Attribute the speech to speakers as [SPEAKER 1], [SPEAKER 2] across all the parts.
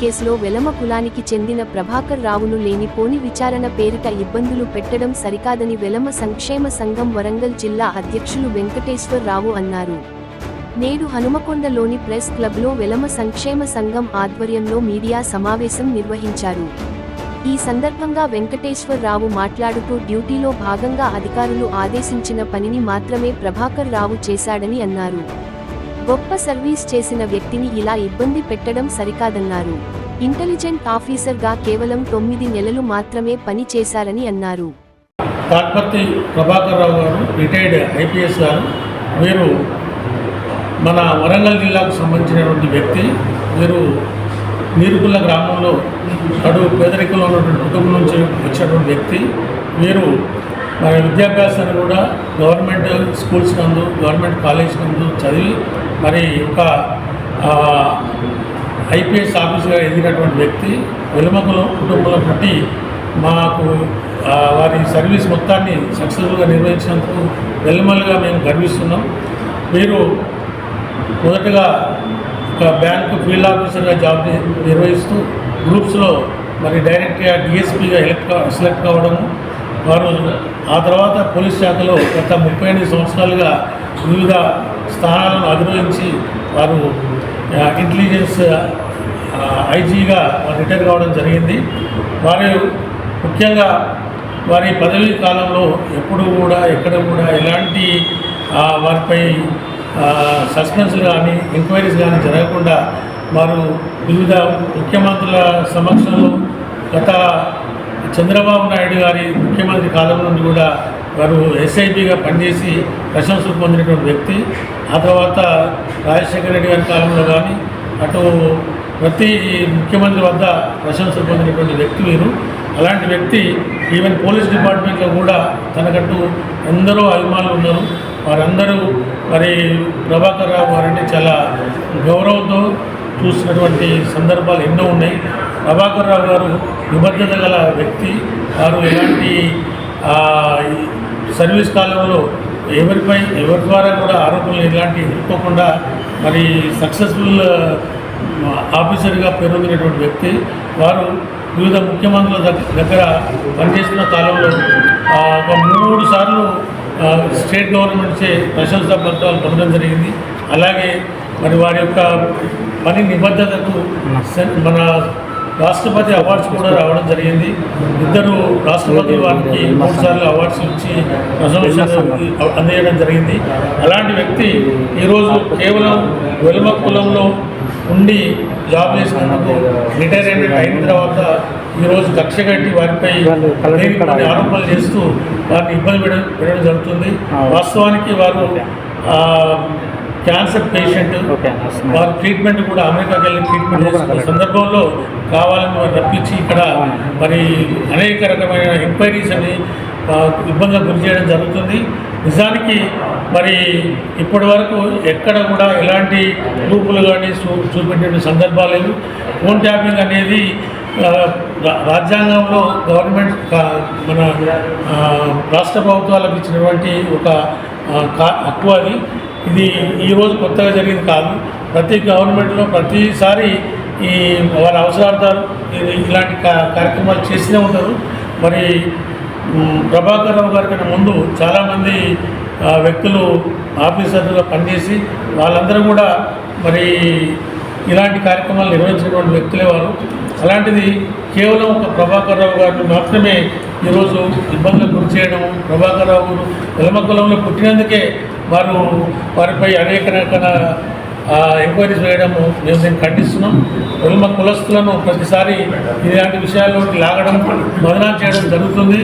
[SPEAKER 1] కేసులో వెలమ కులానికి చెందిన ప్రభాకర్ రావును లేనిపోని విచారణ పేరిట ఇబ్బందులు పెట్టడం సరికాదని వెలమ సంక్షేమ సంఘం వరంగల్ జిల్లా అధ్యక్షులు వెంకటేశ్వర్ రావు అన్నారు. నేడు హనుమకొండలోని ప్రెస్ క్లబ్లో వెలమ సంక్షేమ సంఘం ఆధ్వర్యంలో మీడియా సమావేశం నిర్వహించారు. ఈ సందర్భంగా వెంకటేశ్వర్ రావు మాట్లాడుతూ డ్యూటీలో భాగంగా అధికారులు ఆదేశించిన పనిని మాత్రమే ప్రభాకర్ రావు చేశాడని అన్నారు. గొప్ప సర్వీస్ చేసిన వ్యక్తిని ఇలా ఇబ్బంది పెట్టడం సరికాదన్నారు. ఇంటెలిజెంట్ ఆఫీసర్గా కేవలం తొమ్మిది నెలలు మాత్రమే పని చేశారని అన్నారు.
[SPEAKER 2] తాట్పత్తి ప్రభాకర్ రావు గారు రిటైర్డ్ ఐపీఎస్ గారు వీరు మన వరంగల్ జిల్లాకు సంబంధించినటువంటి వ్యక్తి వీరు నీరుకుల గ్రామంలో కడు పేదరికంలో ఉన్నటువంటి కుటుంబం నుంచి వచ్చినటువంటి వ్యక్తి వీరు మన విద్యాభ్యాసాన్ని కూడా గవర్నమెంట్ స్కూల్స్ నందు గవర్నమెంట్ కాలేజ్ నందు చదివి మరి ఒక ఐపీఎస్ ఆఫీసర్గా ఎదిగినటువంటి వ్యక్తి వెలుమకుల కుటుంబంలో పుట్టి మాకు వారి సర్వీస్ మొత్తాన్ని సక్సెస్ఫుల్గా నిర్వహించినందుకు వెల్లుమలుగా మేము గర్విస్తున్నాం. మీరు మొదటగా ఒక బ్యాంకు ఫీల్డ్ ఆఫీసర్గా జాబ్ ని- నిర్వహిస్తూ గ్రూప్స్లో మరి డైరెక్ట్గా డిఎస్పీగా ఎలక్ట్ సెలెక్ట్ కావడము వారు ఆ తర్వాత పోలీస్ శాఖలో గత ముప్పై సంవత్సరాలుగా వివిధ స్థానాలను అధిరోహించి వారు ఇంటెలిజెన్స్ ఐజీగా వారు రిటైర్ కావడం జరిగింది. వారు ముఖ్యంగా వారి పదవీ కాలంలో ఎప్పుడు కూడా ఎక్కడ కూడా ఎలాంటి వారిపై సస్పెన్స్ కానీ ఎంక్వైరీస్ కానీ జరగకుండా వారు వివిధ ముఖ్యమంత్రుల సమక్షంలో గత చంద్రబాబు నాయుడు గారి ముఖ్యమంత్రి కాలం నుండి కూడా వారు ఎస్ఐబిగా పనిచేసి ప్రశంసలు పొందినటువంటి వ్యక్తి. ఆ తర్వాత రాజశేఖర రెడ్డి గారి కాలంలో కానీ అటు ప్రతి ముఖ్యమంత్రి వద్ద ప్రశంసలు పొందినటువంటి వ్యక్తి వీరు. అలాంటి వ్యక్తి ఈవెన్ పోలీస్ డిపార్ట్మెంట్లో కూడా తనకంటూ ఎందరో అభిమానులు ఉన్నారు. వారందరూ మరి ప్రభాకర్ రావు గారంటే చాలా గౌరవంతో చూసినటువంటి సందర్భాలు ఎన్నో ఉన్నాయి. ప్రభాకర్ రావు గారు నిబద్ధత గల వ్యక్తి. వారు ఎలాంటి సర్వీస్ కాలంలో ఎవరిపై ఎవరి ద్వారా కూడా ఆరోపణలు ఇలాంటివి ఎదుర్కోకుండా మరి సక్సెస్ఫుల్ ఆఫీసర్గా పేరొందినటువంటి వ్యక్తి వారు వివిధ ముఖ్యమంత్రుల దగ్గర పనిచేస్తున్న కాలంలో ఒక మూడు సార్లు స్టేట్ గవర్నమెంట్ చే ప్రశంసా పత్రాలు పొందడం జరిగింది. అలాగే మరి వారి యొక్క పని నిబద్ధతకు మన రాష్ట్రపతి అవార్డ్స్ కూడా రావడం జరిగింది. ఇద్దరు రాష్ట్రపతి వారికి మూడుసార్లు అవార్డ్స్ ఇచ్చి ప్రశంసలు అందజేయడం జరిగింది. అలాంటి వ్యక్తి ఈరోజు కేవలం వెలుమ కులంలో ఉండి జాబ్ చేసినందుకు రిటైర్ అయిన తర్వాత ఈరోజు కక్ష కట్టి వారిపై ఆరోపణలు చేస్తూ వారిని ఇబ్బంది పెట్టడం జరుగుతుంది. వాస్తవానికి వారు క్యాన్సర్ పేషెంట్ వారు ట్రీట్మెంట్ కూడా అమెరికాకి వెళ్ళి ట్రీట్మెంట్ చేసుకున్న సందర్భంలో కావాలని వారు రప్పించి ఇక్కడ మరి అనేక రకమైన ఎంక్వైరీస్ అని ఆ, ఇబ్బందులకు గురి చేయడం జరుగుతుంది. నిజానికి మరి ఇప్పటి వరకు ఎక్కడ కూడా ఎలాంటి గ్రూపులు కానీ చూ చూపెట్టిన సందర్భాలు లేవు. ఫోన్ ట్యాపింగ్ అనేది రాజ్యాంగంలో గవర్నమెంట్ మన రాష్ట్ర ప్రభుత్వాలకు ఇచ్చినటువంటి ఒక హక్కు అది. ఇది ఈరోజు కొత్తగా జరిగింది కాదు. ప్రతి గవర్నమెంట్లో ప్రతిసారి ఈ వారి అవసరార్థాలు ఇలాంటి కా- కార్యక్రమాలు చేస్తూనే ఉంటారు. మరి ప్రభాకర్ రావు గారి కన్నా ముందు చాలామంది వ్యక్తులు ఆఫీసర్లుగా పనిచేసి వాళ్ళందరూ కూడా మరి ఇలాంటి కార్యక్రమాలు నిర్వహించినటువంటి వ్యక్తులే వారు అలాంటిది కేవలం ఒక ప్రభాకర్ రావు గారిని మాత్రమే ఈరోజు ఇబ్బందులకు గురి చేయడం ప్రభాకర్ రావు వెలమ కులంలో పుట్టినందుకే వారు వారిపై అనేక రకాల ఎంక్వైరీస్ వేయడము మేము దీన్ని ఖండిస్తున్నాం. వెలమ కులస్తులను ప్రతిసారి ఇలాంటి విషయాల్లోకి లాగడం బదనాం చేయడం జరుగుతుంది.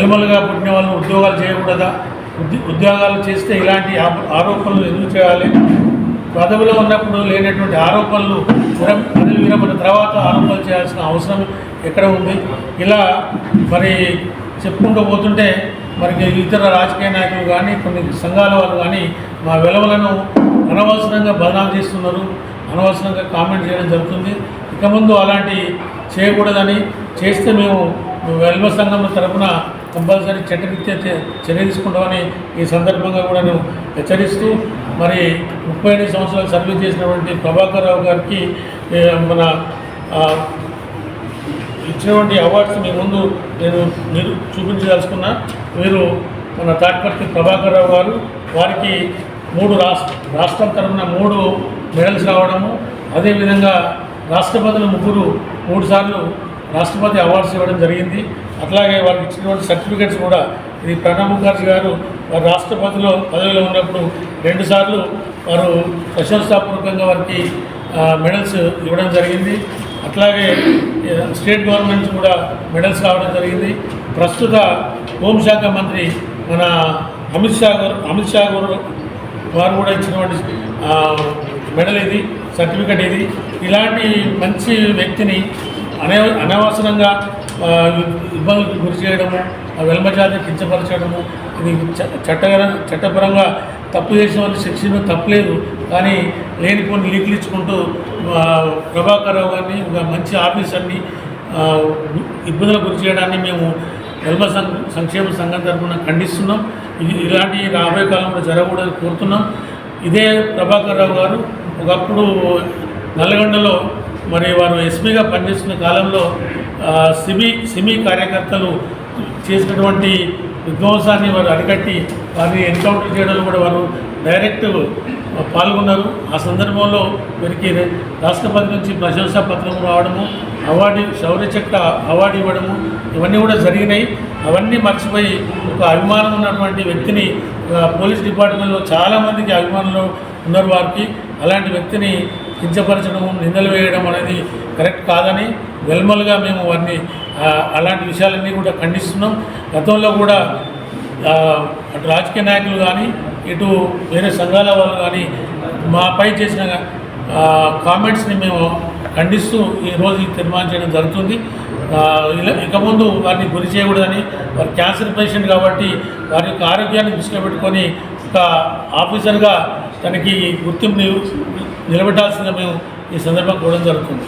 [SPEAKER 2] వెలుమలుగా పుట్టిన వాళ్ళు ఉద్యోగాలు చేయకూడదా? ఉద్యోగాలు చేస్తే ఇలాంటి ఆరోపణలు ఎందుకు చేయాలి? పదవిలో ఉన్నప్పుడు లేనటువంటి ఆరోపణలు విరం పదవి విరమణ తర్వాత ఆరోపణలు చేయాల్సిన అవసరం ఎక్కడ ఉంది? ఇలా మరి చెప్పుకుంటూ పోతుంటే మరి ఇతర రాజకీయ నాయకులు కానీ కొన్ని సంఘాల వాళ్ళు కానీ మా విలువలను అనవసరంగా బదనాలు చేస్తున్నారు. అనవసరంగా కామెంట్ చేయడం జరుగుతుంది. ఇక ముందు అలాంటి చేయకూడదని చేస్తే మేము వెల్మ సంఘం తరఫున కంపల్సరీ చట్టరీత్యా చర్య తీసుకుంటామని ఈ సందర్భంగా కూడా నేను హెచ్చరిస్తూ మరి ముప్పై ఎనిమిది సంవత్సరాలు సర్వీస్ చేసినటువంటి ప్రభాకర్ రావు గారికి మన ఇచ్చినటువంటి అవార్డ్స్ మీ ముందు నేను మీరు చూపించదలుచుకున్నా. మీరు మన తాటిపర్తి ప్రభాకర్ రావు గారు వారికి మూడు రాష్ట్ర రాష్ట్రం తరఫున మూడు మెడల్స్ రావడము అదేవిధంగా రాష్ట్రపతులు ముగ్గురు మూడు సార్లు రాష్ట్రపతి అవార్డ్స్ ఇవ్వడం జరిగింది. అట్లాగే వారికి ఇచ్చినటువంటి సర్టిఫికెట్స్ కూడా ఇది ప్రణబ్ ముఖర్జీ గారు వారు రాష్ట్రపతిలో పదవిలో ఉన్నప్పుడు రెండుసార్లు వారు ప్రశంసాపూర్వకంగా వారికి మెడల్స్ ఇవ్వడం జరిగింది. అట్లాగే స్టేట్ గవర్నమెంట్ నుంచి కూడా మెడల్స్ రావడం జరిగింది. ప్రస్తుత హోంశాఖ మంత్రి మన అమిత్ షా గారు అమిత్ షా గారు వారు కూడా ఇచ్చినటువంటి మెడల్ ఇది సర్టిఫికెట్ ఇది. ఇలాంటి మంచి వ్యక్తిని అనే అనవసరంగా ఇబ్బందులకు గురి చేయడము ఆ కించపరచడము ఇది చ- చట్టగర చట్టపరంగా తప్పు చేసిన వాళ్ళు శిక్షణ తప్పలేదు. కానీ లేనిపోని లీకులు ఇచ్చుకుంటూ ప్రభాకర్ రావు గారిని ఒక మంచి ఆఫీసర్ని ఇబ్బందుల ఇబ్బందులకు గురి చేయడాన్ని మేము ఎల్మ సం సంక్షేమ సంఘం తరఫున ఖండిస్తున్నాం. ఇది ఇలాంటి రాబోయే కాలంలో జరగకూడదని కోరుతున్నాం. ఇదే ప్రభాకర్ రావు గారు ఒకప్పుడు నల్లగొండలో మరి వారు ఎస్పీగా పనిచేస్తున్న కాలంలో సిమి సిమి కార్యకర్తలు చేసినటువంటి విధ్వంసాన్ని వారు అరికట్టి వారిని ఎన్కౌంటర్ చేయడంలో కూడా వారు డైరెక్ట్ పాల్గొన్నారు. ఆ సందర్భంలో వీరికి రాష్ట్రపతి నుంచి ప్రశంసా పత్రం రావడము అవార్డు శౌర్య చక్ర అవార్డు ఇవ్వడము ఇవన్నీ కూడా జరిగినాయి. అవన్నీ మర్చిపోయి ఒక అభిమానం ఉన్నటువంటి వ్యక్తిని పోలీస్ డిపార్ట్మెంట్లో చాలామందికి అభిమానులు ఉన్నారు వారికి. అలాంటి వ్యక్తిని కించపరచడం నిందలు వేయడం అనేది కరెక్ట్ కాదని వెల్మల్గా మేము వారిని అలాంటి విషయాలన్నీ కూడా ఖండిస్తున్నాం. గతంలో కూడా అటు రాజకీయ నాయకులు కానీ ఇటు వేరే సంఘాల వాళ్ళు కానీ మాపై చేసిన కామెంట్స్ని మేము ఖండిస్తూ ఈరోజు తీర్మానం చేయడం జరుగుతుంది. ఇలా ఇక ముందు వారిని గురి చేయకూడదని వారు క్యాన్సర్ పేషెంట్ కాబట్టి వారి యొక్క ఆరోగ్యాన్ని దృష్టిలో పెట్టుకొని ఒక ఆఫీసర్గా తనకి గుర్తింపు నిలబెట్టాల్సిందిగా మేము ఈ సందర్భంగా కూడా జరుగుతుంది.